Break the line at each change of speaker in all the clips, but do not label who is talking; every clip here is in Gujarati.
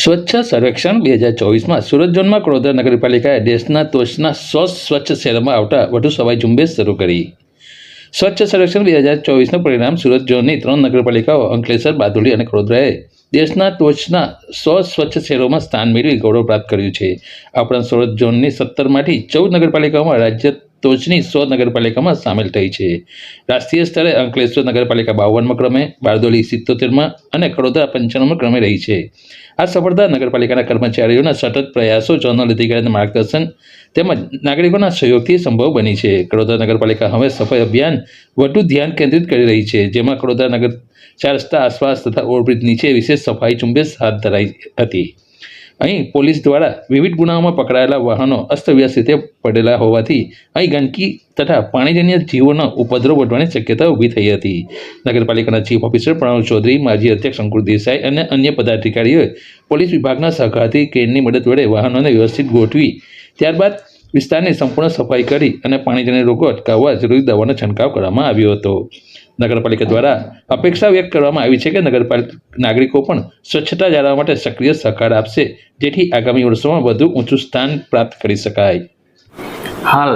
સ્વચ્છ સર્વેક્ષણ બે હજાર ચોવીસમાં સુરત ઝોનમાં કડોદરા નગરપાલિકાએ દેશના ટોચના સો સ્વચ્છ શહેરોમાં આવતા વધુ સવાઈ ઝુંબેશ શરૂ કરી. સ્વચ્છ સર્વેક્ષણ બે હજાર ચોવીસનું પરિણામ સુરત ઝોનની ત્રણ નગરપાલિકાઓ અંકલેશ્વર બાદુલી અને વડોદરાએ દેશના ટોચના સો સ્વચ્છ શહેરોમાં સ્થાન મેળવી ગૌરવ પ્રાપ્ત કર્યું છે. આ ઉપરાંત સુરત ઝોનની સત્તરમાંથી ચૌદ નગરપાલિકાઓમાં રાજ્ય ટોચની સો નગરપાલિકામાં સામેલ થઈ છે. રાષ્ટ્રીય સ્તરે અંકલેશ્વર નગરપાલિકા બાવનમાં ક્રમે, બારડોલી સિત્તોતેરમાં અને કડોદરા પંચાણુંમાં ક્રમે રહી છે. આ સફળતા નગરપાલિકાના કર્મચારીઓના સતત પ્રયાસો ઝોનલ અધિકારીના માર્ગદર્શન તેમજ નાગરિકોના સહયોગથી સંભવ બની છે. કડોદરા નગરપાલિકા હવે સફાઈ અભિયાન વધુ ધ્યાન કેન્દ્રિત કરી રહી છે, જેમાં કડોદરા નગર ચાર રસ્તા આસપાસ તથા ઓવરબ્રિજ નીચે વિશેષ સફાઈ ઝુંબેશ હાથ ધરાઈ હતી. અહીં પોલીસ દ્વારા વિવિધ ગુનાઓમાં પકડાયેલા વાહનો અસ્તવ્યસ્ત રીતે પડેલા હોવાથી અહીં ગંદકી તથા પાણીજન્ય જીવોનો ઉપદ્રવ વધવાની શક્યતા ઊભી થઈ હતી. નગરપાલિકાના ચીફ ઓફિસર પ્રણવ ચૌધરી, માજી અધ્યક્ષ અંકુર દેસાઈ અને અન્ય પદાધિકારીઓએ પોલીસ વિભાગના સહકારથી ક્રેનની મદદ વડે વાહનોને વ્યવસ્થિત ગોઠવી, ત્યારબાદ વિસ્તારની સંપૂર્ણ સફાઈ કરી અને પાણીજન્ય રોગો અટકાવવા જરૂરી દવાનો છંટકાવ કરવામાં આવ્યો હતો. નગરપાલિકા દ્વારા અપેક્ષા વ્યક્ત કરવામાં આવી છે કે નગરપાલિકા નાગરિકો પણ સ્વચ્છતા જાળવવા માટે સક્રિય સહકાર આપશે, જેથી આગામી વર્ષોમાં વધુ ઊંચું સ્થાન પ્રાપ્ત કરી શકાય.
હાલ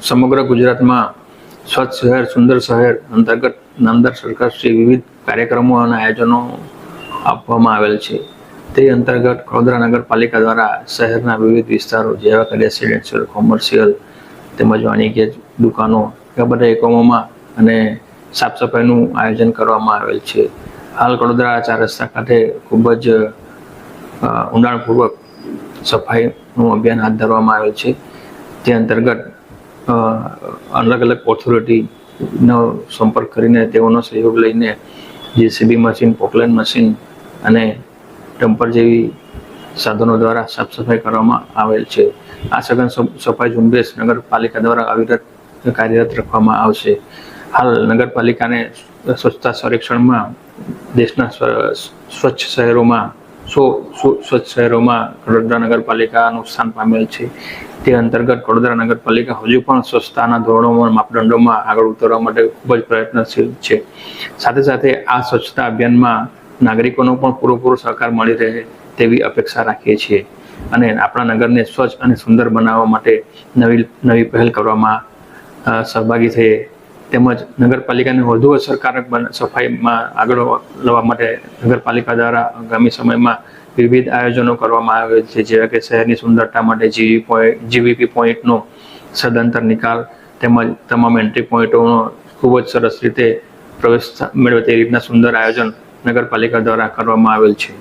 સમગ્ર ગુજરાતમાં સ્વચ્છ શહેર, સુંદર શહેર અંતર્ગત નામદાર સરકારશ્રી વિવિધ કાર્યક્રમો અને આયોજનો આપવામાં આવેલ છે. તે અંતર્ગત વડોદરા નગરપાલિકા દ્વારા શહેરના વિવિધ વિસ્તારો જેવા કે રેસિડેન્શિયલ, કોમર્શિયલ તેમજ વાણિજ્ય દુકાનો આ બધા એકમોમાં અને સાફ સફાઈનું આયોજન કરવામાં આવેલ છે. હાલ વડોદરા ચાર રસ્તા ખાતે ખૂબ જ ઊંડાણપૂર્વક સફાઈનું અભિયાન હાથ ધરવામાં આવેલ છે. તે અંતર્ગત અલગ અલગ ઓથોરિટીનો સંપર્ક કરીને તેઓનો સહયોગ લઈને જેસીબી મશીન પોકલેન મશીન અને ડમ્પર જેવી સાધનો દ્વારા સાફ સફાઈ કરવામાં આવેલ છે. આ સઘન સફાઈ ઝુંબેશ નગરપાલિકા દ્વારા અવિરત કાર્યરત રાખવામાં આવશે. હાલ નગરપાલિકાને સ્વચ્છતા સંરક્ષણમાં દેશના સ્વચ્છ શહેરોમાં સો સ્વચ્છ શહેરોમાં વડોદરા નગરપાલિકાનું સ્થાન પામેલ છે. તે અંતર્ગત વડોદરા નગરપાલિકા હજુ પણ સ્વચ્છતાના ધોરણોમાં, માપદંડોમાં આગળ ઉતરવા માટે ખૂબ જ પ્રયત્નશીલ છે. સાથે સાથે આ સ્વચ્છતા અભિયાનમાં નાગરિકોનો પણ પૂરેપૂરો સહકાર મળી રહે તેવી અપેક્ષા રાખીએ છીએ. અને આપણા નગરને સ્વચ્છ અને સુંદર બનાવવા માટે નવી નવી પહેલ કરવામાં સહભાગી થઈએ. તેમજ નગરપાલિકાને વધુ અસરકારક સફાઈમાં આગળ લેવા માટે નગરપાલિકા દ્વારા આગામી સમયમાં વિવિધ આયોજનો કરવામાં આવે છે. જેવા કે શહેરની સુંદરતા માટે જીવી પોઈન્ટ, જીવીપી પોઈન્ટનો સદંતર નિકાલ તેમજ તમામ એન્ટ્રી પોઈન્ટોનો ખૂબ જ સરસ રીતે પ્રવેશ મેળવે તે રીતના સુંદર આયોજન નગરપાલિકા દ્વારા કરવામાં આવેલ છે.